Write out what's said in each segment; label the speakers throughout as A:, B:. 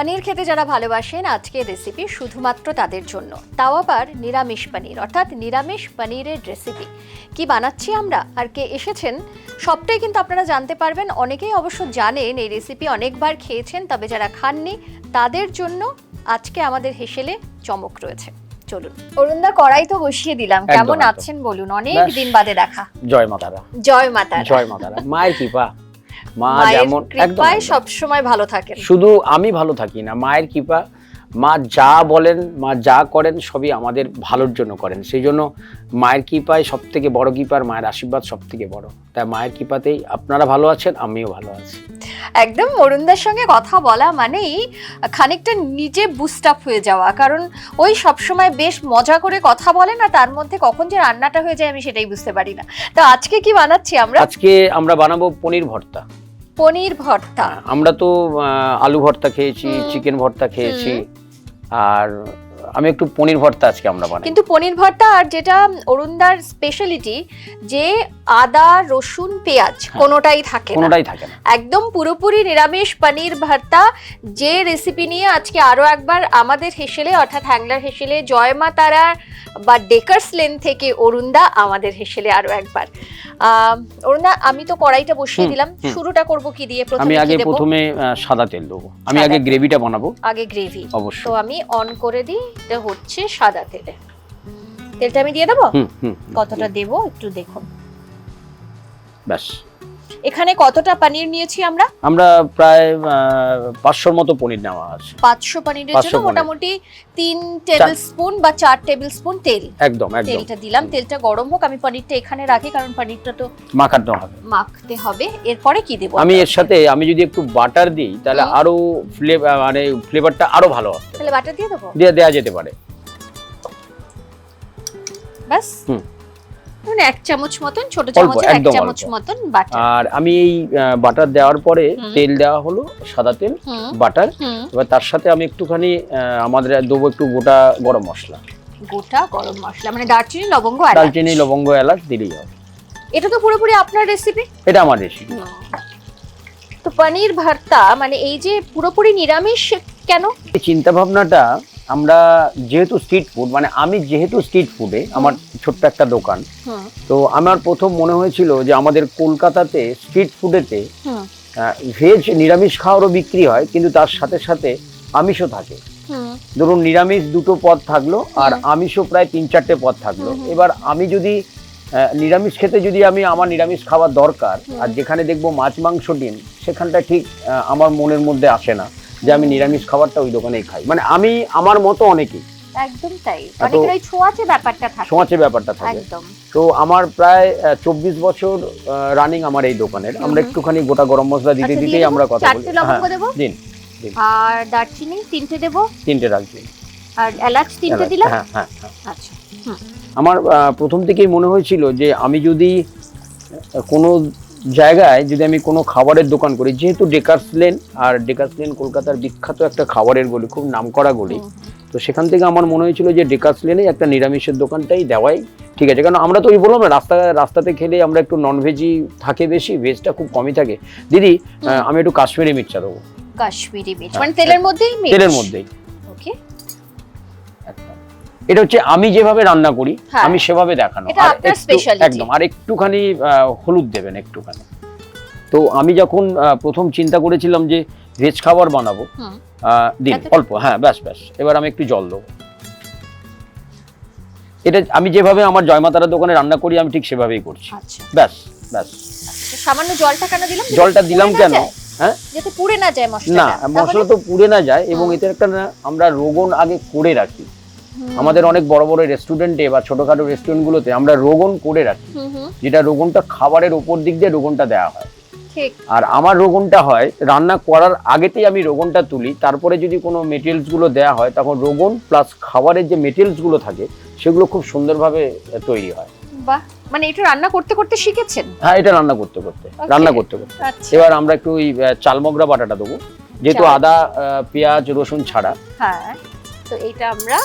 A: পনির খেতে যারা ভালোবাসেন আজকে রেসিপি শুধুমাত্র তাদের জন্য। তাও আবার নিরামিষ পনির অর্থাৎ নিরামিষ পনিরের রেসিপি কি বানাচ্ছি আমরা? আর কে এসেছেন? সবটাই কিন্তু আপনারা জানতে পারবেন। অনেকেই অবশ্য জানেন এই রেসিপি অনেকবার খেয়েছেন তবে যারা খাননি তাদের জন্য আজকে আমাদের হেসেলে চমক রয়েছে। চলুন। অরুণদা কড়াই তো বসিয়ে দিলাম। কেমন আছেন বলুন? অনেক দিন বাদে দেখা।
B: জয় মাতারা
A: জয় মাতা
B: জয় মাতারা মায়ের কৃপা। মা যেমন
A: কৃপায়
B: একদম।
A: সবসময় ভালো থাকেন।
B: শুধু আমি ভালো থাকি না মায়ের কৃপা মা যা বলেন মা যা করেন সবই আমাদের ভালোর জন্য করেন। সেই জন্য মায়ের কৃপায় সব থেকে বড় কৃপার মায়ের আশীর্বাদ সব থেকে বড়। তাই মায়ের কৃপাতেই আপনারা ভালো আছেন আমিও ভালো আছি।
A: একদম অরুণদার সঙ্গে কথা বলা মানেই খানিকটা নিজে বুস্ট আপ হয়ে যাওয়া। কারণ ওই সবসময় বেশ মজা করে কথা বলে না তার মধ্যে কখন যে রান্নাটা হয়ে যায় আমি সেটাই বুঝতে পারি না। তো আজকে কি বানাচ্ছি আমরা?
B: আজকে আমরা বানাবো পনির ভর্তা।
A: পনির ভর্তা।
B: আমরা তো আলু ভর্তা খেয়েছি চিকেন ভর্তা খেয়েছি আর আমি একটু পনির ভর্তা আজকে আমরা বানাই।
A: কিন্তু পনির ভর্তা আর যেটা অরুণদার স্পেশালিটি যে আদা রসুন পেঁয়াজ
B: হ্যাঁ।
A: কোনোটাই থাকে না।
B: কোনোটাই থাকে না।
A: একদম পুরোপুরি নিরামিষ পনির ভর্তা যে রেসিপি নিয়ে আজকে আরও একবার আমাদের হেসেলে অর্থাৎ হ্যাংলার হেসেলে জয়মা তারা বা ডেকার্স লেন থেকে অরুণদা আমাদের হেসেলে আরও একবার। অরুণদা আমি তো কড়াইটা বসিয়ে দিলাম। শুরুটা করব কি দিয়ে? প্রথমে আমি আগে
B: প্রথমে সাদা তেল দেবো। আমি আগে গ্রেভিটা বানাবো।
A: আগে গ্রেভি
B: অবশ্যই।
A: তো আমি অন করে দিই। এটা হচ্ছে সাদা তেলে। তেলটা আমি দিয়ে দেবো? কতটা দেবো একটু দেখুন।
B: ব্যাস।
A: এখানে কতটা পনির নিয়েছি আমরা?
B: আমরা প্রায় পাঁচশোর মতো পনির নেওয়া আছে।
A: পাঁচশো পনিরের জন্য
B: পনির।
A: মোটামুটি তিন টেবিল স্পুন বা চার টেবিল স্পুন তেল।
B: একদম একদম।
A: তেলটা দিলাম তেলটা গরম হোক আমি পনিরটা এখানে রাখি কারণ পনিরটা তো
B: মাখানো হবে।
A: মাখতে হবে। এরপরে কি দেবো
B: আমি এর সাথে আমি যদি একটু বাটার দিই তাহলে আরও ফ্লেভার মানে ফ্লেভারটা আরও ভালো হবে।
A: তাহলে বাটার দিয়ে দেবো?
B: দিয়ে দেওয়া যেতে পারে।
A: ব্যাস।
B: হুম।
A: মানে এক চামচ মতন ছোট চামচের এক চামচ মতন বাটার।
B: আর আমি এই বাটার দেওয়ার পরে তেল দেওয়া হলো সাদা তেল বাটার। এবার তার সাথে আমি একটুখানি আমাদের দেবো একটু গোটা গরম মশলা।
A: গোটা গরম মশলা মানে দারচিনি লবঙ্গ এলাচ।
B: দালচিনি লবঙ্গ এলাচ দিলেই হবে।
A: এটা তো পুরোপুরি আপনার রেসিপি
B: এটা আমার রেসিপি
A: তো পনির ভর্তা মানে এই যে পুরোপুরি নিরামিষ কেন?
B: এই চিন্তা ভাবনাটা আমরা যেহেতু স্ট্রিট ফুড মানে আমি যেহেতু স্ট্রিট ফুডে আমার ছোট্ট একটা দোকান তো আমার প্রথম মনে হয়েছিল যে আমাদের কলকাতাতে স্ট্রিট ফুডেতে ভেজ নিরামিষ খাওয়ারও বিক্রি হয় কিন্তু তার সাথে সাথে আমিষও থাকে। ধরুন নিরামিষ দুটো পদ থাকল আর আমিষও প্রায় তিন চারটে পদ থাকল। এবার আমি যদি নিরামিষ খেতে যদি আমি আমার নিরামিষ খাওয়ার দরকার আর যেখানে দেখব মাছ মাংস ডিম সেখানটা ঠিক আমার মনের মধ্যে আসে না। যে আমি নিরামিষ খাবারটা ওই দোকানেই খাই। মানে আমি আমার মতো অনেকেই।
A: একদম তাই। অনেকের ওই ছোঁয়াচে ব্যাপারটা থাকে।
B: সোঁয়াচে ব্যাপারটা থাকে।
A: একদম।
B: তো আমার প্রায় চব্বিশ বছর রানিং আমার এই দোকানের। আমরা একটুখানি গোটা গরম মশলা দিতে
A: আচ্ছা,
B: দিতেই আমরা কথা বলি।
A: লবঙ্গ
B: হ্যাঁ দিন
A: আর দারচিনি তিনটে দেবো?
B: তিনটে রাখছি
A: আর এলাচ তিনটে দিলাম?
B: হ্যাঁ হ্যাঁ হ্যাঁ।
A: আচ্ছা
B: আমার প্রথম থেকেই মনে হয়েছিল যে আমি যদি কোনো জায়গায় যদি আমি কোনো খাবারের দোকান করি যেহেতু ডেকার্স লেন আর ডেকার্স লেন কলকাতার বিখ্যাত একটা খাবারের গলি খুব নামকরা গলি তো সেখান থেকে আমার মনে হয়েছিল যে ডেকার্স লেনে একটা নিরামিষের দোকানটাই দেওয়াই ঠিক আছে। কারণ আমরা তো ওই বললাম না রাস্তা রাস্তাতে খেলে আমরা একটু নন ভেজই থাকে বেশি ভেজটা খুব কমই থাকে। দিদি আমি একটু কাশ্মীরি মির্চা দেবো।
A: কাশ্মীরি মির্চ
B: হ্যাঁ,
A: মানে তেলের মধ্যেই মির্চ?
B: তেলের মধ্যেই। এটা হচ্ছে আমি যেভাবে রান্না করি
A: হ্যাঁ।
B: আমি সেভাবে দেখানো। আর। একদম আর একটুখানি হলুদ দেবেন একটুখানি। তো আমি যখন প্রথম চিন্তা করেছিলাম যে ভেজ খাবার বানাবো দিন অল্প হ্যাঁ ব্যাস ব্যাস। এবার আমি একটু জল দেবো। এটা আমি যেভাবে আমার জয়মাতারা দোকানে রান্না করি আমি ঠিক সেভাবেই করছি।
A: আচ্ছা।
B: ব্যাস ব্যাস।
A: সামান্য জলটা কেন দিলাম?
B: জলটা দিলাম কেন? হ্যাঁ?
A: যাতে পুড়ে না যায়
B: না মশলা তো পুড়ে না যায় এবং। এতে একটা না আমরা রোগন আগে করে রাখি। আমাদের অনেক বড় বড় রেস্টুরেন্টে বা ছোটখাটো রেস্টুরেন্টগুলোতে আমরা রোগন করে রাখি। যেটা রোগনটা খাবারের উপর দিক দিয়ে রোগনটা দেওয়া হয়। আর আমার রোগনটা হয় রান্না করার আগেতেই আমি রোগনটা তুলি তারপরে যদি কোনো মেটেরিয়ালসগুলো দেওয়া হয় তখন রোগন প্লাস খাবারের যে মেটেরিয়ালসগুলো থাকে সেগুলো খুব সুন্দরভাবে তৈরি হয়।
A: বাহ! মানে এটা রান্না করতে করতে শিখেছেন?
B: হ্যাঁ এটা রান্না করতে করতে রান্না করতে করতে।
A: আচ্ছা।
B: এবার আমরা একটু ওই চালমগরা বাটাটা দেবো। যেহেতু আদা পেঁয়াজ রসুন ছাড়া।
A: হ্যাঁ তো এটা আমরা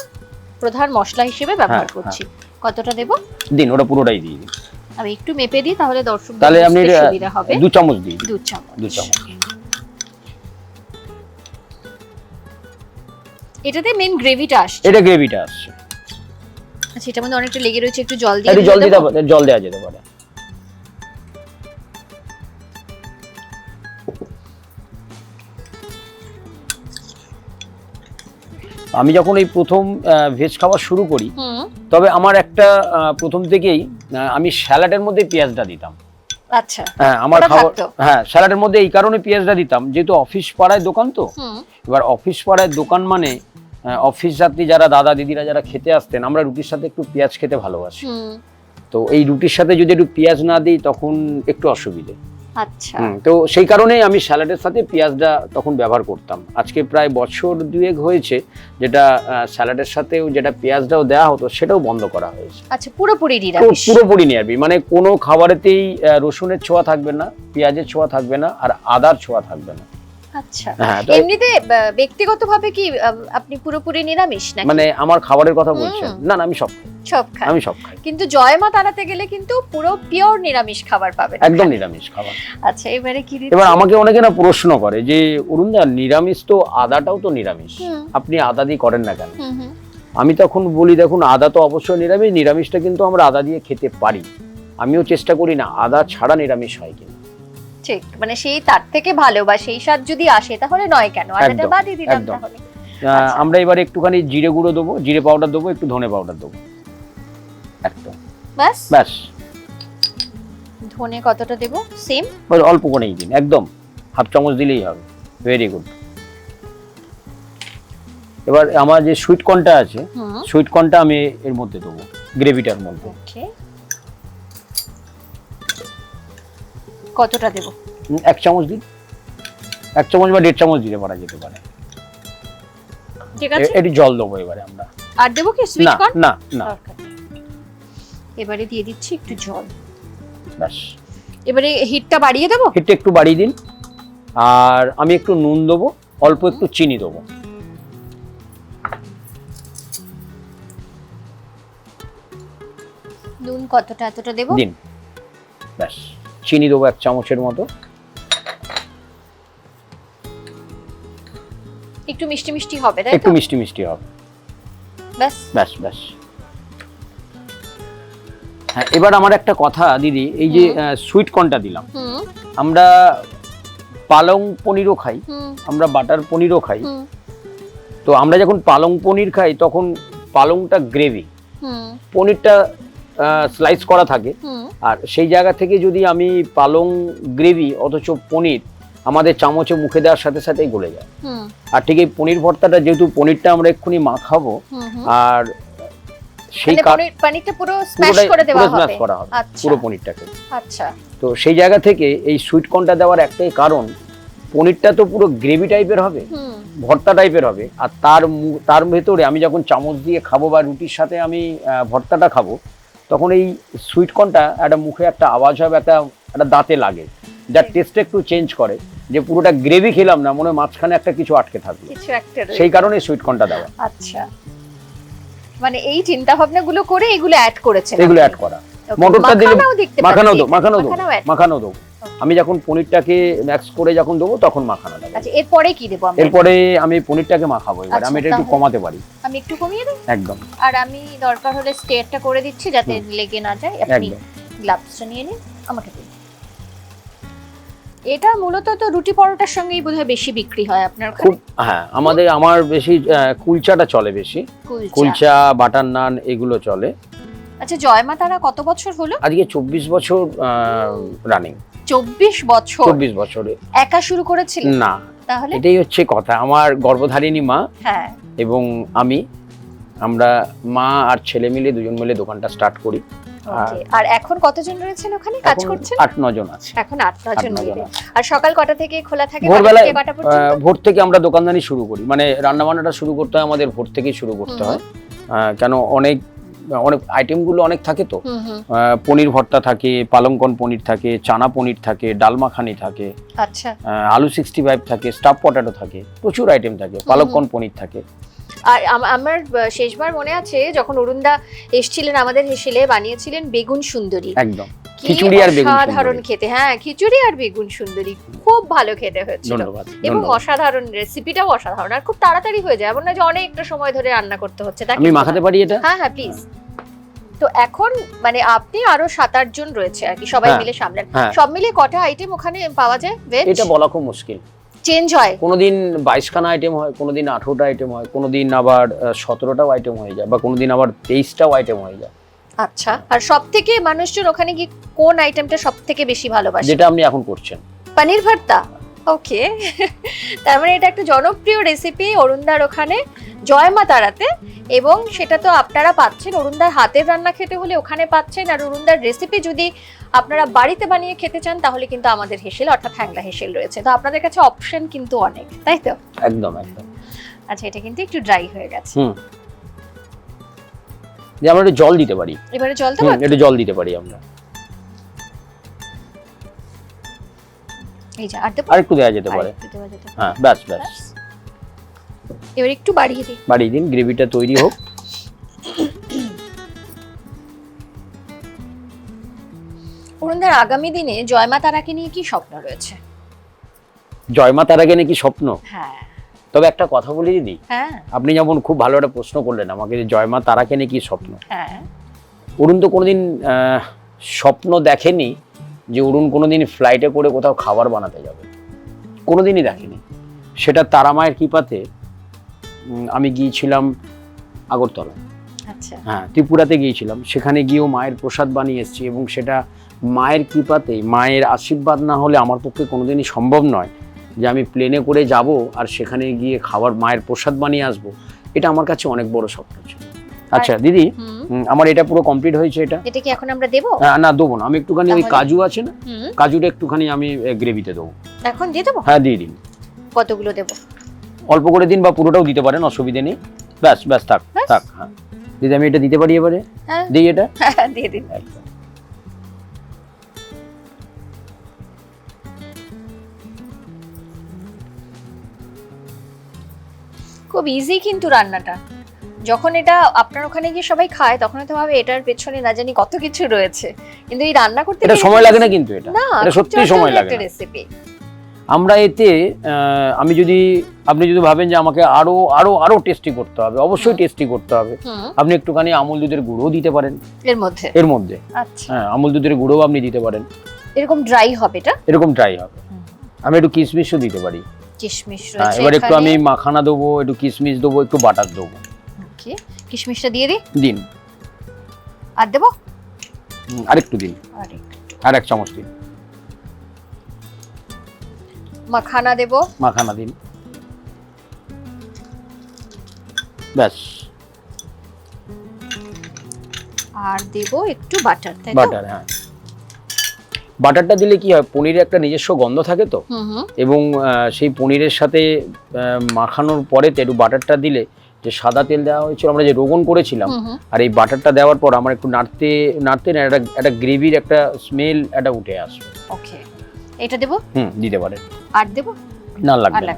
A: প্রধান মশলা হিসেবে ব্যবহার
B: হ্যাঁ,
A: করছি। কতটা দেব?
B: দিন ওটা পুরোটাই দিয়ে দিন।
A: আমি একটু মেপে দিই তাহলে দর্শক
B: তাহলে আপনি
A: সুবিধা হবে।
B: দু চামচ দিন।
A: দু চামচ।
B: দু চামচ।
A: এটাতে মেন গ্রেভিটা আসছে।
B: এটা গ্রেভিটা আসছে।
A: আচ্ছা এটার মধ্যে অনেকটা লেগে রয়েছে একটু জল দিয়ে
B: জল দিতে জল দেওয়া যেতে পারে। আমি যখন এই প্রথম ভেজ খাওয়া শুরু করি তবে আমার একটা প্রথম থেকেই আমি স্যালাডের মধ্যে পেঁয়াজটা দিতাম।
A: আচ্ছা।
B: হ্যাঁ আমার খাবার হ্যাঁ স্যালাডের মধ্যে এই কারণে পেঁয়াজটা দিতাম যেহেতু অফিস পাড়ায় দোকান তো। এবার অফিস পাড়ায় দোকান মানে অফিস যাত্রী যারা দাদা দিদিরা যারা খেতে আসতেন আমরা রুটির সাথে একটু পেঁয়াজ খেতে ভালোবাসি। তো এই রুটির সাথে যদি একটু পেঁয়াজ না দিই তখন একটু অসুবিধে।
A: আচ্ছা।
B: তো সেই কারণেই আমি স্যালাডের সাথে পেঁয়াজটা তখন ব্যবহার করতাম। আজকে প্রায় বছর দুয়েক হয়েছে যেটা স্যালাডের সাথেও যেটা পেঁয়াজটাও দেওয়া হতো সেটাও বন্ধ করা হয়েছে।
A: আচ্ছা পুরোপুরি নিরামিষ।
B: পুরোপুরি নিরামিষ। মানে কোনো খাবারেতেই রসুনের ছোঁয়া থাকবে না পেঁয়াজের ছোঁয়া থাকবে না আর আদার ছোঁয়া থাকবে না।
A: আচ্ছা।
B: হ্যাঁ
A: এমনিতে ব্যক্তিগতভাবে কি আপনি পুরোপুরি নিরামিষ নাকি?
B: মানে আমার খাবারের কথা বলছেন। না না আমি সব
A: সব খান
B: আমি সব খাই।
A: কিন্তু জয়মা তারাতে গেলে কিন্তু পুরো পিওর নিরামিষ খাবার পাবেন।
B: একদম নিরামিষ খাবার।
A: আচ্ছা এবারে কি?
B: এবার আমাকে অনেকে না প্রশ্ন করে যে অরুণদা নিরামিষ তো আদাটাও তো নিরামিষ। আপনি আদা দিয়ে করেন না কেন? আমি তখন বলি দেখুন আদা তো অবশ্যই নিরামিষ নিরামিষটা কিন্তু আমরা আদা দিয়ে খেতে পারি। আমিও চেষ্টা করি না আদা ছাড়া নিরামিষ হয় কিনা
A: ঠিক মানে সেই তার থেকে ভালো বা সেই স্বাদ যদি আসে তাহলে নয় কেন?
B: একদম,
A: বাদই দিলাম তাহলে। আচ্ছা।
B: আমরা এবার একটুখানি জিরে গুঁড়ো দেবো জিরে পাউডার দেবো একটু ধনে পাউডার দেবো। একদম।
A: ব্যাস?
B: ব্যাস।
A: ধনে কতটা দেব? সেম
B: অল্প করেই দিন একদম। হাফ চামচ দিলেই হবে। ভেরি গুড এবার আমার যে সুইট কর্নটা আছে সুইট কর্নটা আমি এর মধ্যে দেবো গ্রেভিটার মধ্যে।
A: ওকে কতটা দেব?
B: এক চামচ দিন। এক চামচ বা দেড় চামচ দিতে পারা যেতে পারে।
A: ঠিক আছে।
B: একটু জল দেবো এবারে আমরা।
A: আর দেবো কি সুইট
B: না
A: কর্ন
B: না না।
A: এবারে দিয়ে দিচ্ছি একটু জল।
B: ব্যাস।
A: এবারে হিটটা বাড়িয়ে দেবো?
B: হিটটা একটু বাড়িয়ে দিন। আর আমি একটু নুন দেবো অল্প একটু চিনি দেবো।
A: নুন কতটা এতটা দেবো?
B: দিন। ব্যাস। চিনি দেবো এক চামচের মতো।
A: একটু মিষ্টি মিষ্টি হবে তাই
B: একটু মিষ্টি মিষ্টি হবে।
A: ব্যাস।
B: ব্যাস ব্যাস। হ্যাঁ এবার আমার একটা কথা দিদি এই যে সুইট কর্নটা দিলাম। আমরা পালং পনিরও খাই আমরা বাটার পনিরও খাই। তো আমরা যখন পালং পনির খাই তখন পালংটা গ্রেভি পনিরটা স্লাইস করা থাকে। আর সেই জায়গা থেকে যদি আমি পালং গ্রেভি অথচ পনির আমাদের চামচে মুখে দেওয়ার সাথে সাথেই গলে যায়। আর ঠিক এই পনির ভর্তাটা যেহেতু পনিরটা আমরা এক্ষুনি মাখাবো আর সেই
A: মানে পানিরটা পুরো স্ম্যাশ করে দেওয়া
B: পুরো
A: হবে?
B: করা হবে
A: আচ্ছা।
B: পুরো পনিরটাকে।
A: আচ্ছা।
B: তো সেই জায়গা থেকে এই সুইট কর্নটা দেওয়ার একটাই কারণ পনিরটা তো পুরো গ্রেভি টাইপের হবে ভর্তা টাইপের হবে আর তার তার ভেতরে আমি যখন চামচ দিয়ে খাব বা রুটির সাথে আমি ভর্তাটা খাব তখন এই সুইটকর্নটা একটা মুখে একটা আওয়াজ হবে একটা একটা দাঁতে লাগে। যার টেস্ট একটু চেঞ্জ করে যে পুরোটা গ্রেভি খেলাম না মনে মাঝখানে একটা কিছু আটকে থাকবে। সেই কারণে সুইটকর্নটা দেওয়া।
A: আচ্ছা। মানে এই চিন্তা ভাবনা গুলো করে এগুলো অ্যাড করেছে
B: এগুলো অ্যাড করা। মটরটা দিলে মাখানো
A: দাও
B: মাখানো
A: দাও
B: মাখানো দেবো আমি যখন পনিরটাকে ম্যাক্স করে যখন দেবো তখন মাখানো দেবো
A: আচ্ছা এরপরে কি দেবো আমরা?
B: এরপরে আমি পনিরটাকে মাখাবো এবার
A: আচ্ছা,
B: আমি এটা একটু কমাতে পারি।
A: আমি একটু কমিয়ে দিই
B: একদম।
A: আর আমি দরকার হলে স্টেয়ারটা করে দিচ্ছি যাতে লেগে না যায়। আপনি গ্লাভসটা নিয়ে নিন আমাকে দিন। এটা মূলত তো রুটি পরোটার সঙ্গেই বোধহয় বেশি বিক্রি হয় আপনার
B: খুব হ্যাঁ আমাদের আমার বেশি কুলচাটা চলে বেশি।
A: কুলচা।
B: কুলচা বাটার নান এগুলো চলে।
A: আচ্ছা জয়মা তারা কত বছর হলো?
B: আজকে চব্বিশ বছর রানিং
A: চব্বিশ বছর
B: চব্বিশ বছরে।
A: একা শুরু করেছিলেন?
B: না।
A: তাহলে?
B: এটাই হচ্ছে কথা। আমার গর্ভধারিণী মা
A: হ্যাঁ।
B: এবং আমি আমরা মা আর ছেলে মিলে দুজন মিলে দোকানটা স্টার্ট করি।
A: আর এখন কতজন রয়েছেন ওখানে? কাজ করছেন?
B: আট নজন আছে।
A: এখন আট নজন আর সকাল কটা থেকে খোলা থাকে?
B: আহ, ভোর থেকে আমরা দোকানদানি শুরু করি। মানে রান্না বান্নাটা শুরু করতে হয় আমাদের ভোর থেকেই শুরু করতে হয়। কেন অনেক অনেক আইটেমগুলো অনেক থাকে তো। পনির ভর্তা থাকে পালংকন পনির থাকে চানা পনির থাকে ডালমাখানি থাকে
A: আচ্ছা।
B: আলু সিক্সটি ফাইভ থাকে স্টাফ পটাটো থাকে প্রচুর আইটেম থাকে পালককন পনির থাকে।
A: আর আমার শেষবার মনে আছে যখন অরুণদা এসছিলেন আমাদের হেসেলে বানিয়েছিলেন বেগুন সুন্দরী।
B: একদম। খিচুড়ি আর বেগুন
A: অসাধারণ খেতে। হ্যাঁ খিচুড়ি আর বেগুন সুন্দরী খুব ভালো খেতে হয়েছিল। এবং অসাধারণ রেসিপিটাও অসাধারণ। আর খুব তাড়াতাড়ি হয়ে যায়। এমন না যে অনেকটা সময় ধরে রান্না করতে হচ্ছে।
B: আমি মাখাতে। পারি এটা?
A: হ্যাঁ হ্যাঁ প্লিজ তো এখন মানে আপনি আরও সাত আট জন রয়েছে আর কি। সবাই
B: হ্যাঁ,
A: মিলে সামলান।
B: হ্যাঁ।
A: সব মিলে কটা আইটেম ওখানে পাওয়া যায়?
B: এটা বলা খুব মুশকিল।
A: চেঞ্জ হয়?
B: কোনোদিন বাইশখানা আইটেম হয় কোনোদিন আঠেরোটা আইটেম হয় কোনোদিন আবার সতেরোটাও আইটেম হয়ে যায় বা কোনোদিন আবার তেইশটাও আইটেম হয়ে যায়।
A: আচ্ছা আর সব থেকে মানুষজন ওখানে কি কোন আইটেমটা সব থেকে বেশি ভালোবাসে?
B: যেটা আপনি এখন করছেন।
A: পনির ভর্তা? ওকে তার মানে এটা একটা জনপ্রিয় রেসিপি অরুণদার ওখানে জয়মা তারাতে এবং সেটা তো আপনারা পাচ্ছেন অরুণদার হাতের রান্না খেতে হলে ওখানে পাচ্ছেন আর অরুণদার রেসিপি যদি আপনারা বাড়িতে বানিয়ে খেতে চান তাহলে কিন্তু আমাদের হেসেল অর্থাৎ হ্যাংলা হেসেল রয়েছে। তো আপনাদের কাছে অপশন কিন্তু অনেক তাই তো?
B: একদম একদম।
A: আচ্ছা এটা কিন্তু একটু ড্রাই হয়ে গেছে।
B: হুম। যে আমরা একটু জল দিতে পারি।
A: এবারে জল দেবো
B: একটু জল দিতে পারি আমরা।
A: এই যে আর দেবো?
B: আর একটু দেওয়া যেতে পারে।
A: একটু দেওয়া যেতে পারে।
B: হ্যাঁ ব্যাস ব্যাস।
A: এবার একটু বাড়িয়ে দিই।
B: বাড়িয়ে দিন গ্রেভিটা তৈরি হোক।
A: অরুণদার আগামী দিনে জয়মা তারাকে নিয়ে কি স্বপ্ন রয়েছে?
B: জয়মা তারাকে নাকি স্বপ্ন?
A: হ্যাঁ।
B: তবে একটা কথা বলি দিদি।
A: হ্যাঁ।
B: আপনি যেমন খুব ভালো একটা প্রশ্ন করলেন আমাকে যে জয়মা তারাকে নাকি স্বপ্ন।
A: হ্যাঁ।
B: অরুণ তো কোনোদিন স্বপ্ন দেখেনি যে অরুণ কোনোদিন ফ্লাইটে করে কোথাও খাবার বানাতে যাবে। কোনোদিনই দেখেনি। সেটা তারামায়ের কৃপাতে আমি গিয়েছিলাম আগরতলা
A: আচ্ছা।
B: হ্যাঁ ত্রিপুরাতে গিয়েছিলাম। সেখানে গিয়েও মায়ের প্রসাদ বানিয়ে এসেছি এবং সেটা মায়ের কৃপাতে মায়ের আশীর্বাদ না হলে আমার পক্ষে কোনোদিনই সম্ভব নয় যে আমি প্লেনে করে যাব আর সেখানে গিয়ে খাবার মায়ের প্রসাদ বানিয়ে আসব। এটা আমার কাছে অনেক বড় স্বপ্ন ছিল। আচ্ছা দিদি আমার এটা পুরো কমপ্লিট হয়েছে এটা?
A: এটা কি এখন আমরা দেবো?
B: হ্যাঁ, না দেবো না। আমি একটুখানি ওই কাজু আছে না? কাজুটা একটুখানি আমি গ্রেভিতে দেবো।
A: এখন দিয়ে দেবো?
B: হ্যাঁ দিয়ে দিন।
A: কতগুলো দেবো?
B: অল্প করে দিন বা পুরোটাও দিতে পারেন অসুবিধে নেই। ব্যাস ব্যাস থাক থাক হ্যাঁ। দিদি আমি এটা দিতে পারি এবারে?
A: হ্যাঁ।
B: দিই এটা?
A: দিয়ে দিন। খুব ইজি কিন্তু রান্নাটা। যখন এটা আপনার ওখানে গিয়ে সবাই খায় তখন তো ভাবে এটার পেছনে না জানি কত কিছু রয়েছে। কিন্তু এই রান্না করতে
B: এটা সময় লাগে না কিন্তু এটা। এটা সত্যি সময় লাগে না।
A: রেসিপি
B: আমরা এতে আমি যদি আপনি যদি ভাবেন যে আমাকে আরও আরও আরও টেস্টি করতে হবে অবশ্যই টেস্টি করতে হবে। আপনি একটুখানি আমুল দুধের গুঁড়োও দিতে পারেন।
A: এর মধ্যে?
B: এর মধ্যে।
A: আচ্ছা।
B: হ্যাঁ আমুল দুধের গুঁড়োও আপনি দিতে পারেন।
A: এরকম ড্রাই হবে এটা?
B: এরকম ড্রাই হবে। আমি একটু কিশমিশও দিতে পারি।
A: কিশমিশ
B: হ্যাঁ
A: রয়েছে
B: এবার একটু আমি মাখানা দেবো একটু কিশমিশ দেবো একটু বাটার দেবো।
A: Okay, কিশমিশটা দিয়ে দিই?
B: দিন।
A: আর দেবো?
B: আরেকটু দিন।
A: আর
B: এক চামচ দিন।
A: মাখানা দেবো।
B: মাখানা দিন। ব্যাস।
A: আর দেবো একটু বাটার তাই
B: বাটার হ্যাঁ। বাটারটা দিলে কি হয় পনিরের একটা নিজস্ব গন্ধ থাকে তো? এবং সেই পনিরের সাথে মাখানোর পরে একটু বাটারটা দিলে যে সাদা তেল দেওয়া হয়েছিল আমরা যে রোগন করেছিলাম আর এই বাটারটা দেওয়ার পর আমার একটু নাড়তে নাড়তে না একটা একটা গ্রেভির একটা স্মেল একটা উঠে আসবে
A: ওকে। এটা দেবো?
B: হুম দিতে পারেন
A: আর দেবো?
B: না। লাগবে না।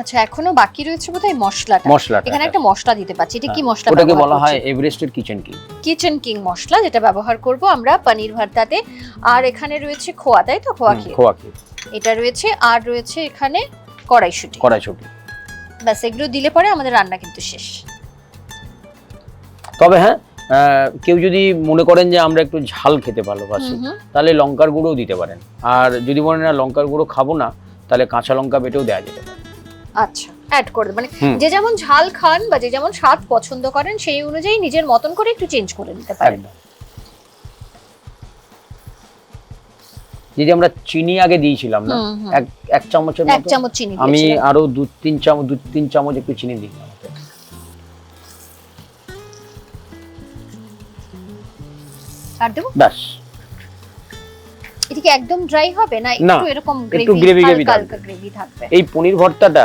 A: আচ্ছা এখনও বাকি রয়েছে বোধহয় মশলাটা?
B: মশলাটা
A: এখানে একটা মশলা দিতে পাচ্ছি এটা কি
B: হ্যাঁ,
A: মশলা
B: ওটাকে বলা হয় এভারেস্টের কিচেন কি
A: কিচেন কিং মশলা যেটা ব্যবহার করব আমরা পনির ভর্তাতে। আর এখানে রয়েছে খোয়া তাই তো? খোয়া ক্ষীর।
B: খোয়া ক্ষীর।
A: এটা রয়েছে আর রয়েছে এখানে কড়াইশুটি।
B: কড়াইশুটি।
A: ব্যাস এগুলো দিলে পরে আমাদের রান্না কিন্তু শেষ।
B: তবে হ্যাঁ কেউ যদি মনে করেন যে আমরা একটু ঝাল খেতে ভালোবাসি। তাহলে লঙ্কার গুঁড়োও দিতে পারেন। আর যদি বলেন না লঙ্কার গুঁড়ো খাব না তাহলে কাঁচা লঙ্কা বেটেও দেওয়া যেতে পারে।
A: আচ্ছা অ্যাড করে। মানে যে যেমন ঝাল খান বা যে যেমন স্বাদ পছন্দ করেন সেই অনুযায়ী নিজের মতন করে একটু চেঞ্জ করে নিতে পারেন
B: যদি আমরা চিনি আগে দিয়েছিলাম না। এক এক চামচের
A: এক চামচ চিনি
B: আমি। আরও দু তিন চামচ দু তিন চামচ একটু চিনি দিই।
A: আর দেবো
B: ব্যাস
A: এটা কি একদম ড্রাই হবে না একটু এরকম গ্রেভি। হালকা গ্রেভি থাকবে
B: এই পনির ভর্তাটা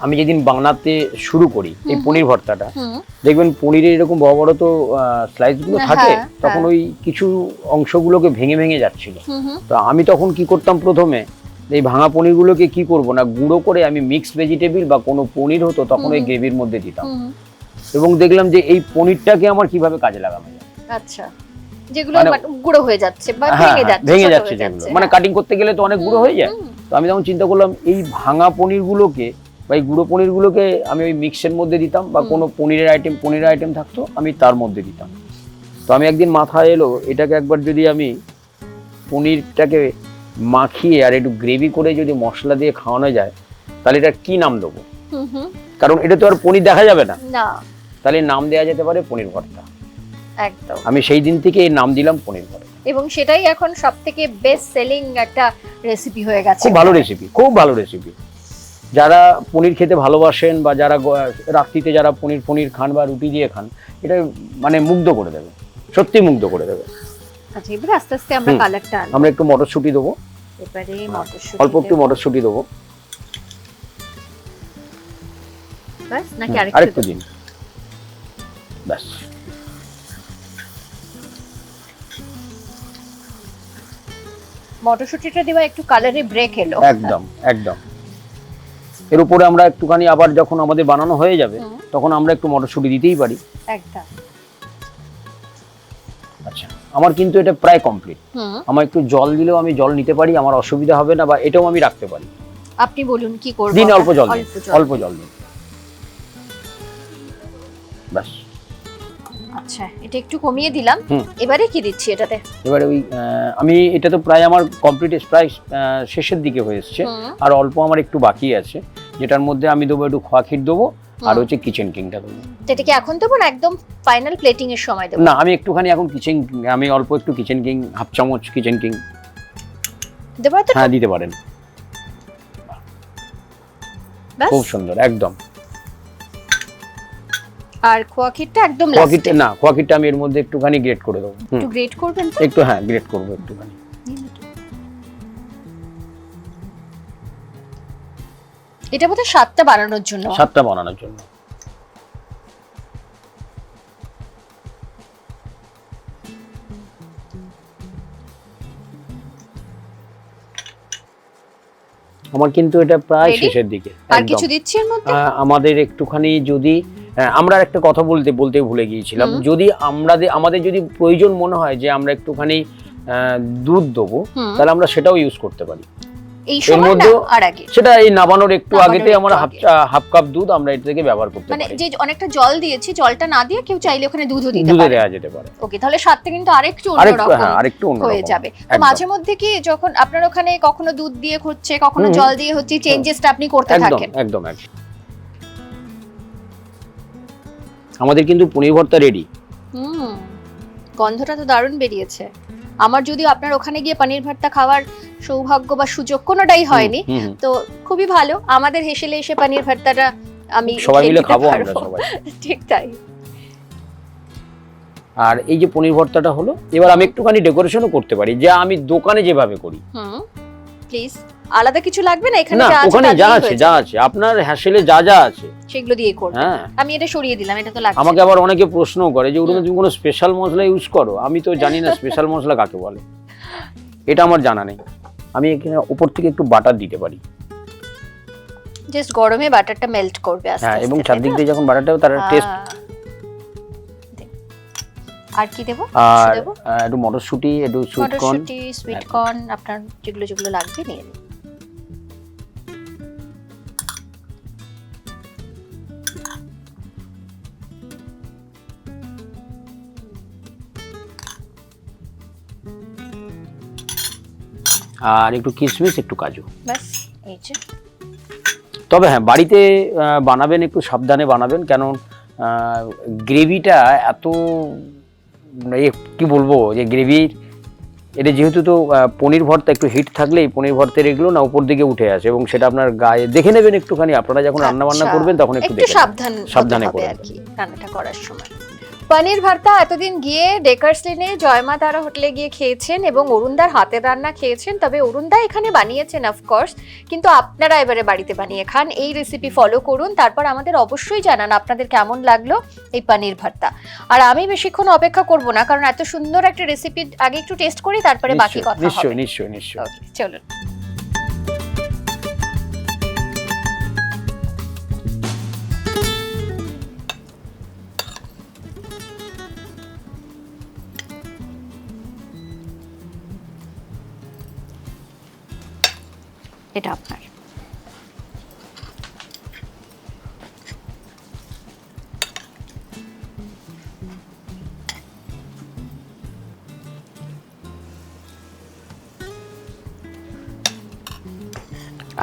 B: আমি যেদিন বানাতে শুরু করি এই পনির ভর্তাটা দেখবেন পনিরের এরকম বড় বড় তো স্লাইসগুলো
A: হ্যাঁ,
B: থাকে
A: হ্যাঁ।
B: তখন ওই কিছু অংশগুলোকে ভেঙে ভেঙে যাচ্ছিল। তো আমি তখন কি করতাম প্রথমে এই ভাঙা পনিরগুলোকে কি করব না গুঁড়ো করে আমি মিক্সড ভেজিটেবল বা কোনো পনির হতো তখন ওই গ্রেভির মধ্যে দিতাম। এবং দেখলাম যে এই পনিরটাকে আমার কীভাবে কাজে লাগানো যায়।
A: আচ্ছা। যেগুলো
B: মানে-
A: গুঁড়ো হয়ে যাচ্ছে বা
B: হ্যাঁ,
A: ভেঙে
B: হ্যাঁ,
A: যাচ্ছে
B: ভেঙে যাচ্ছে যেগুলো। মানে
A: হ্যাঁ।
B: কাটিং করতে গেলে তো অনেক গুঁড়ো হয়ে যায়। তো আমি তখন চিন্তা করলাম এই ভাঙা পনিরগুলোকে বা এই গুঁড়ো পনিরগুলোকে আমি ওই মিক্সের মধ্যে দিতাম বা কোনো পনিরের আইটেম পনিরের আইটেম থাকতো আমি তার মধ্যে দিতাম। তো আমি একদিন মাথায় এলো এটাকে একবার যদি আমি পনিরটাকে মাখিয়ে আর একটু গ্রেভি করে যদি মশলা দিয়ে খাওয়ানো যায় তাহলে এটা কি নাম দেবো?
A: হুম, হুম,
B: কারণ এটা তো আর পনির দেখা যাবে না। তাহলে নাম দেওয়া যেতে পারে পনির ভর্তা।
A: একদম।
B: আমি সেই দিন থেকে এই নাম দিলাম পনির ভর্তা।
A: এবং সেটাই এখন সব থেকে বেস্ট সেলিং একটা রেসিপি হয়ে গেছে।
B: খুব ভালো রেসিপি খুব ভালো রেসিপি যারা পনির খেতে ভালোবাসেন বা যারা রাত্রিতে যারা পনির পনির খান বা রুটি দিয়ে খান এটা মানে মুগ্ধ করে দেবে। সত্যি মুগ্ধ করে দেবে।
A: আচ্ছা এবারে আস্তে আস্তে আমরা। কালারটা
B: একটু মটরশুঁটি দেবো।
A: এবারে মটরশুঁটি
B: অল্প একটু
A: দেবো।
B: মটরশুঁটি দেবো।
A: ব্যাস নাকি
B: হুম,
A: আরেকটু
B: আরেকটু দিন। ব্যাস।
A: মটরশুঁটিটা দেওয়া একটু কালারে ব্রেক এলো।
B: একদম একদম। এর উপরে আমরা একটুখানি আবার যখন আমাদের বানানো হয়ে যাবে তখন আমরা একটু মটরশুঁটি দিতেই পারি।
A: একদম।
B: আচ্ছা আমার কিন্তু এটা প্রায় কমপ্লিট আমার একটু জল দিলেও আমি জল নিতে পারি আমার অসুবিধা হবে না বা এটাও আমি রাখতে পারি।
A: আপনি বলুন কি করবেন
B: দিন অল্প জল দিন
A: অল্প জল।
B: অল্প জল দিন। ব্যাস।
A: আচ্ছা এটা একটু কমিয়ে দিলাম। এবারে কি দিচ্ছি এটাতে?
B: এবারে ওই আমি এটা তো প্রায় আমার কমপ্লিট প্রায় শেষের দিকে হয়ে এসছে। আর অল্প আমার একটু বাকি আছে। যেটার মধ্যে আমি দেবো একটু খোয়া ক্ষীর দেবো আর হচ্ছে কিচেন কিংটা দেবো।
A: কি এখন দেবো না একদম ফাইনাল প্লেটিং এর সময় দেবো?
B: না আমি একটুখানি এখন কিচেন আমি অল্প একটু কিচেন কিং হাফ চামচ কিচেন কিং
A: দেবো
B: হ্যাঁ দিতে পারেন। খুব সুন্দর একদম।
A: আর খোয়া একদম
B: না আমি এর মধ্যে একটুখানি গ্রেট করে দেবো।
A: একটু গ্রেট করবেন তো?
B: একটু হ্যাঁ গ্রেট করব একটুখানি।
A: এটা বোধহয় সাতটা বানানোর জন্য।
B: সাতটা বানানোর জন্য। আমার কিন্তু এটা প্রায় শেষের দিকে
A: আর কিছু দিচ্ছি এর মধ্যে?
B: আমাদের একটুখানি যদি আমরা একটা কথা বলতে বলতে ভুলে গিয়েছিলাম। যদি আমরা আমাদের যদি প্রয়োজন মনে হয় যে আমরা একটুখানি দুধ দেবো তাহলে আমরা সেটাও ইউজ করতে পারি। সেটা এই নাবানোর একটু আগেতে আমরা হাফ কাপ দুধ আমরা এটা থেকে ব্যবহার করতে
A: মানে যে অনেকটা জল দিয়েছি জলটা না দিয়ে কেউ চাইলে ওখানে দুধও দিতে পারে।
B: দেওয়া যেতে পারে।
A: ওকে তাহলে স্বাদটা কিন্তু আরেকটু অন্যরকম
B: হ্যাঁ আরেকটু অন্য
A: হয়ে যাবে। তো মাঝে মধ্যে কি যখন আপনার ওখানে কখনো দুধ দিয়ে হচ্ছে কখনো জল দিয়ে হচ্ছে চেঞ্জেসটা আপনি করতে থাকেন?
B: একদম একদম। আমাদের কিন্তু পনির ভর্তা রেডি
A: হুম গন্ধটা তো দারুণ বেরিয়েছে। আমার যদি আপনার ওখানে গিয়ে পনির ভর্তা খাওয়ার সৌভাগ্য বা সুযোগ কোনোটাই হয়নি তো খুবই ভালো। আমাদের হেসেলে এসে পনির ভর্তাটা আমি
B: সবাই মিলে খাব আমরা সবাই।
A: ঠিক তাই।
B: আর এই যে পনির ভর্তাটা হলো এবার আমি একটুখানি ডেকোরেশনও করতে পারি। যা আমি দোকানে যেভাবে করি।
A: হুম প্লিজ আলাদা কিছু লাগবে না? এখানে
B: না
A: যা আছে
B: ওখানে যা আছে যা আছে। আপনার হ্যাসেলে যা যা আছে।
A: সেগুলো দিয়ে করব।
B: হ্যাঁ।
A: আমি এটা সরিয়ে দিলাম এটা তো লাগছে।
B: আমাকে আবার অনেকে প্রশ্ন করে যে ওরকম তুমি কোনো স্পেশাল মশলা ইউজ করো? আমি তো জানি না স্পেশাল মশলা কাকে বলে। এটা আমার জানা নেই। আমি এখানে উপর থেকে একটু বাটার দিতে পারি।
A: জাস্ট গরমে বাটারটা মেল্ট করবে আস্তে
B: হ্যাঁ এবং চারদিক দিয়ে যখন বাটারটা হবে, তার টেস্ট
A: আহ, দে- আর কি দেবো?
B: আর
A: দেবো?
B: আহ, একটু মটরশুঁটি একটু সুইট কর্ন
A: মটরশুঁটি সুইট কর্ন আপনার যেগুলো যেগুলো লাগবে নিয়ে নিন।
B: আর একটু কিশমিশ একটু কাজু।
A: ব্যাস এই যে।
B: তবে হ্যাঁ বাড়িতে বানাবেন একটু সাবধানে বানাবেন কেন গ্রেভিটা এত মানে কি বলব যে গ্রেভির এটা যেহেতু তো পনির ভর্তা একটু হিট থাকলেই পনির ভর্তের এগুলো না উপর দিকে উঠে আসে এবং সেটা আপনার গায়ে দেখে নেবেন একটুখানি আপনারা যখন রান্না বান্না
A: আচ্ছা,
B: করবেন তখন একটু।
A: সাবধান
B: সাবধানে
A: সাবধানে
B: করে
A: আর কি রান্নাটা করার সময়। পনির ভর্তা এতদিন গিয়ে ডেকার্স লেনে জয়মা তারা হোটেলে গিয়ে খেয়েছেন এবং অরুণদার হাতের রান্না খেয়েছেন। তবে অরুণদা এখানে বানিয়েছেন অফকোর্স কিন্তু আপনারা এবারে বাড়িতে বানিয়ে খান। এই রেসিপি ফলো করুন। তারপর আমাদের অবশ্যই জানান আপনাদের কেমন লাগল এই পনির ভর্তা। আর আমি বেশিক্ষণ অপেক্ষা করব না কারণ এত সুন্দর একটা রেসিপি আগে একটু টেস্ট করি তারপরে বাকি কথা
B: নিশ্চয়ই নিশ্চয়ই নিশ্চয়ই।
A: চলুন। এটা আপনার।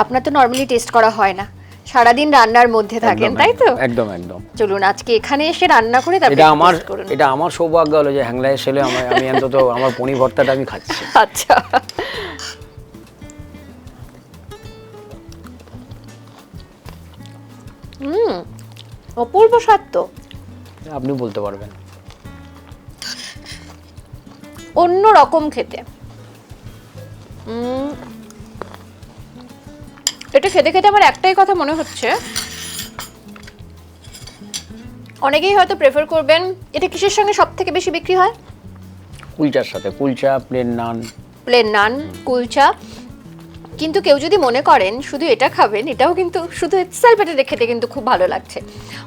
A: আপনার তো নর্মালি টেস্ট করা হয় না। সারাদিন রান্নার মধ্যে থাকেন তাই তো?
B: একদম একদম
A: চলুন আজকে এখানে এসে রান্না করে তারপর
B: এটা আমার এটা আমার সৌভাগ্য হলো যে হ্যাংলায় এসে আমার আমি অন্তত আমার পনির ভর্তাটা আমি খাচ্ছি।
A: আচ্ছা। তো
B: আপনি বলতে পারবেন।
A: অন্য রকম খেতে। এটা খেতে খেতে আমার একটাই কথা মনে হচ্ছে। অনেকেই হয়তো প্রেফার করবেন এটা কিসের সঙ্গে সব থেকে বেশি বিক্রি হয়?
B: কুলচার সাথে কুলচা প্লেন নান
A: প্লেন নান কুলচা। কিন্তু কেউ যদি মনে করেন শুধু এটা খাবেন, এটাও কিন্তু শুধু এটা খেতে কিন্তু খুব ভালো লাগছে।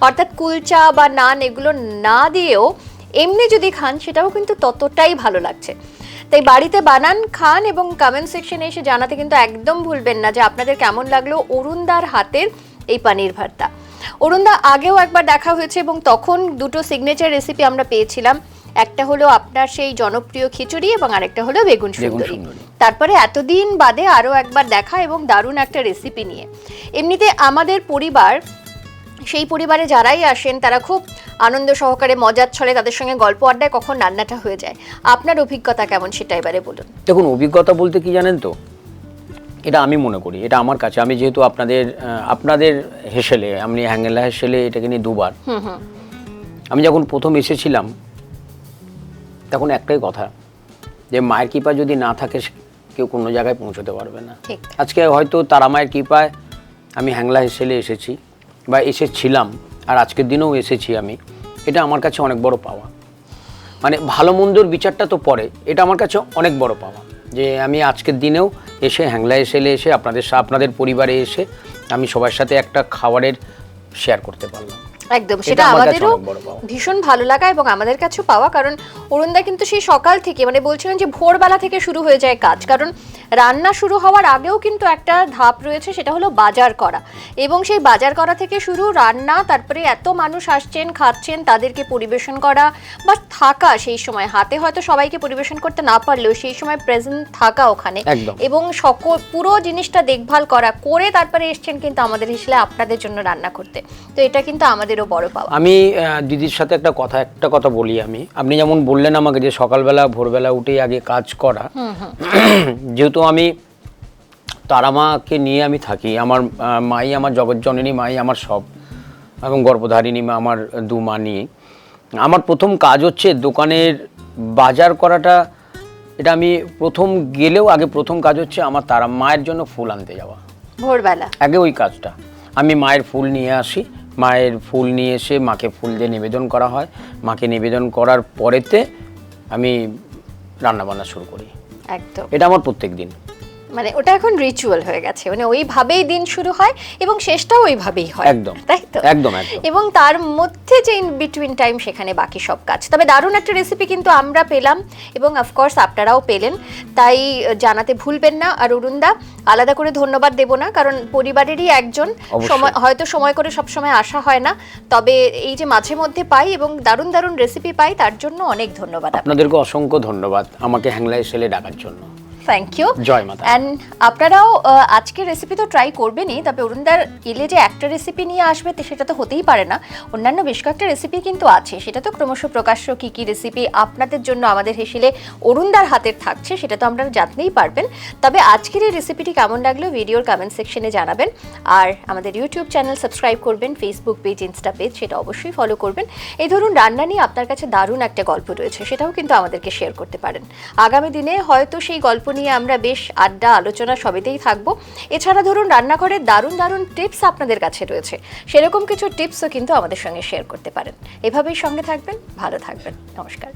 A: অর্থাৎ কুলচা বা নান এগুলো না দিয়েও এমনি যদি খান, সেটাও কিন্তু ততটাই ভালো লাগছে। তাই বাড়িতে বানান, খান এবং কমেন্ট সেকশনে এসে জানাতে কিন্তু একদম ভুলবেন না যে আপনাদের কেমন লাগল অরুণদার হাতের এই পানির ভর্তা। অরুণদা আগেও একবার দেখা হয়েছে এবং তখন দুটো সিগনেচার রেসিপি আমরা পেয়েছিলাম। একটা হলো আপনার সেই জনপ্রিয় খিচুড়ি এবং আরেকটা হলো বেগুন সুন্দরী। তারপরে এতদিন বাদে আরও একবার দেখা এবং দারুণ একটা রেসিপি নিয়ে। এমনিতে আমাদের পরিবার সেই পরিবারে যারাই আসেন তারা খুব আনন্দ সহকারে মজার ছলে তাদের সঙ্গে গল্প আড্ডায় কখন রান্নাটা হয়ে যায়। আপনার অভিজ্ঞতা কেমন সেটা এবারে বলুন।
B: দেখুন অভিজ্ঞতা বলতে কি জানেন তো? এটা আমি মনে করি এটা আমার কাছে। আমি যেহেতু আপনাদের আপনাদের হেসেলে আমি হ্যাঙ্গেলা হেসেলে এটাকে নিয়ে দুবার। আমি যখন প্রথম এসেছিলাম তখন একটাই কথা যে মায়ের কৃপা যদি না থাকে কেউ কোনো জায়গায় পৌঁছতে পারবে না। আজকে হয়তো তারা মায়ের কৃপায় আমি হ্যাংলা হেসেলে এসেছি বা এসেছিলাম আর আজকের দিনেও এসেছি আমি। এটা আমার কাছে অনেক বড় পাওয়া। মানে ভালো মন্দর বিচারটা তো পরে এটা আমার কাছে অনেক বড় পাওয়া। যে আমি আজকের দিনেও এসে হ্যাংলা এসেলে এসে আপনাদের সা- আপনাদের পরিবারে এসে আমি সবার সাথে একটা খাবারের শেয়ার করতে পারলাম।
A: একদম সেটা আমাদেরও। ভীষণ ভালো লাগা এবং আমাদের কাছেও পাওয়া কারণ অরুণদা কিন্তু সেই সকাল থেকে মানে বলছিলেন যে ভোরবেলা থেকে শুরু হয়ে যায় কাজ কারণ রান্না শুরু হওয়ার আগেও কিন্তু একটা ধাপ রয়েছে সেটা হলো বাজার করা। এবং সেই বাজার করা থেকে শুরু রান্না তারপরে এত মানুষ আসছেন খাচ্ছেন তাদেরকে পরিবেশন করা বা থাকা সেই সময় হাতে হয়তো সবাইকে পরিবেশন করতে না পারলেও সেই সময় প্রেজেন্ট থাকা ওখানে। এবং সকল পুরো জিনিসটা দেখভাল করা করে তারপরে এসছেন কিন্তু আমাদের হিসেবে আপনাদের জন্য রান্না করতে। তো এটা কিন্তু আমাদেরও বড় পাওয়া।
B: আমি দিদির সাথে একটা কথা একটা কথা বলি আমি। আপনি যেমন বললেন আমাকে যে সকালবেলা ভোরবেলা উঠেই আগে কাজ করা। যেহেতু আমি তারা মাকে নিয়ে আমি থাকি আমার মাই আমার জগৎজননী মাই আমার সব এবং গর্ভধারিণী মা আমার দু মা নিয়ে। আমার প্রথম কাজ হচ্ছে দোকানের বাজার করাটা। এটা আমি প্রথম গেলেও আগে প্রথম কাজ হচ্ছে আমার তারা মায়ের জন্য ফুল আনতে যাওয়া।
A: ভোরবেলা।
B: আগে ওই কাজটা। আমি মায়ের ফুল নিয়ে আসি মায়ের ফুল নিয়ে এসে মাকে ফুল দিয়ে নিবেদন করা হয়। মাকে নিবেদন করার পরেতে আমি রান্নাবান্না শুরু করি।
A: একদম।
B: এটা আমার প্রত্যেক দিন
A: মানে ওটা এখন রিচুয়াল হয়ে গেছে। মানে ওইভাবেই দিন শুরু হয় এবং শেষটাও ওইভাবেই হয়।
B: একদম
A: তাই তো?
B: একদম
A: এবং তার মধ্যে যে ইন বিটুইন টাইম সেখানে বাকি সব কাজ। তবে দারুণ একটা রেসিপি কিন্তু আমরা পেলাম এবং অফকোর্স আপনারাও পেলেন। তাই জানাতে ভুলবেন না। আর অরুণদা আলাদা করে ধন্যবাদ দেব না কারণ পরিবারেরই একজন। সময় হয়তো সময় করে সব সময় আসা হয় না। তবে এই যে মাঝে মধ্যে পাই এবং দারুণ দারুণ রেসিপি পাই তার জন্য অনেক ধন্যবাদ
B: আপনাদেরকে অসংখ্য ধন্যবাদ আমাকে হ্যাংলাই সেলে ডাকার জন্য।
A: থ্যাংক ইউ
B: জয় মাতা।
A: অ্যান্ড আপনারাও আহ, আজকের রেসিপি তো ট্রাই করবেনই তবে অরুণদার এলে যে একটা রেসিপি নিয়ে আসবে সেটা তো হতেই পারে না। অন্যান্য বেশ কয়েকটা রেসিপি কিন্তু আছে সেটা তো ক্রমশ প্রকাশ্য কী কী রেসিপি আপনাদের জন্য আমাদের হেসিলে অরুণদার হাতের থাকছে সেটা তো আপনারা জানতেই পারবেন। তবে আজকের এই রেসিপিটি কেমন লাগল ভিডিওর কমেন্ট সেকশনে জানাবেন। আর আমাদের ইউটিউব চ্যানেল সাবস্ক্রাইব করবেন ফেসবুক পেজ ইনস্টা পেজ সেটা অবশ্যই ফলো করবেন। এই ধরুন রান্না নিয়ে আপনার কাছে দারুণ একটা গল্প রয়েছে সেটাও কিন্তু আমাদেরকে শেয়ার করতে পারেন। আগামী দিনে হয়তো সেই গল্প নিয়ে আমরা বেশ আড্ডা আলোচনা সবেতেই থাকব। এছাড়া ধরুন রান্নাঘরের দারুণ দারুণ টিপস আপনাদের কাছে রয়েছে। সেরকম কিছু টিপসও কিন্তু আমাদের সঙ্গে শেয়ার করতে পারেন। এভাবেই সঙ্গে থাকবেন, ভালো থাকবেন। নমস্কার।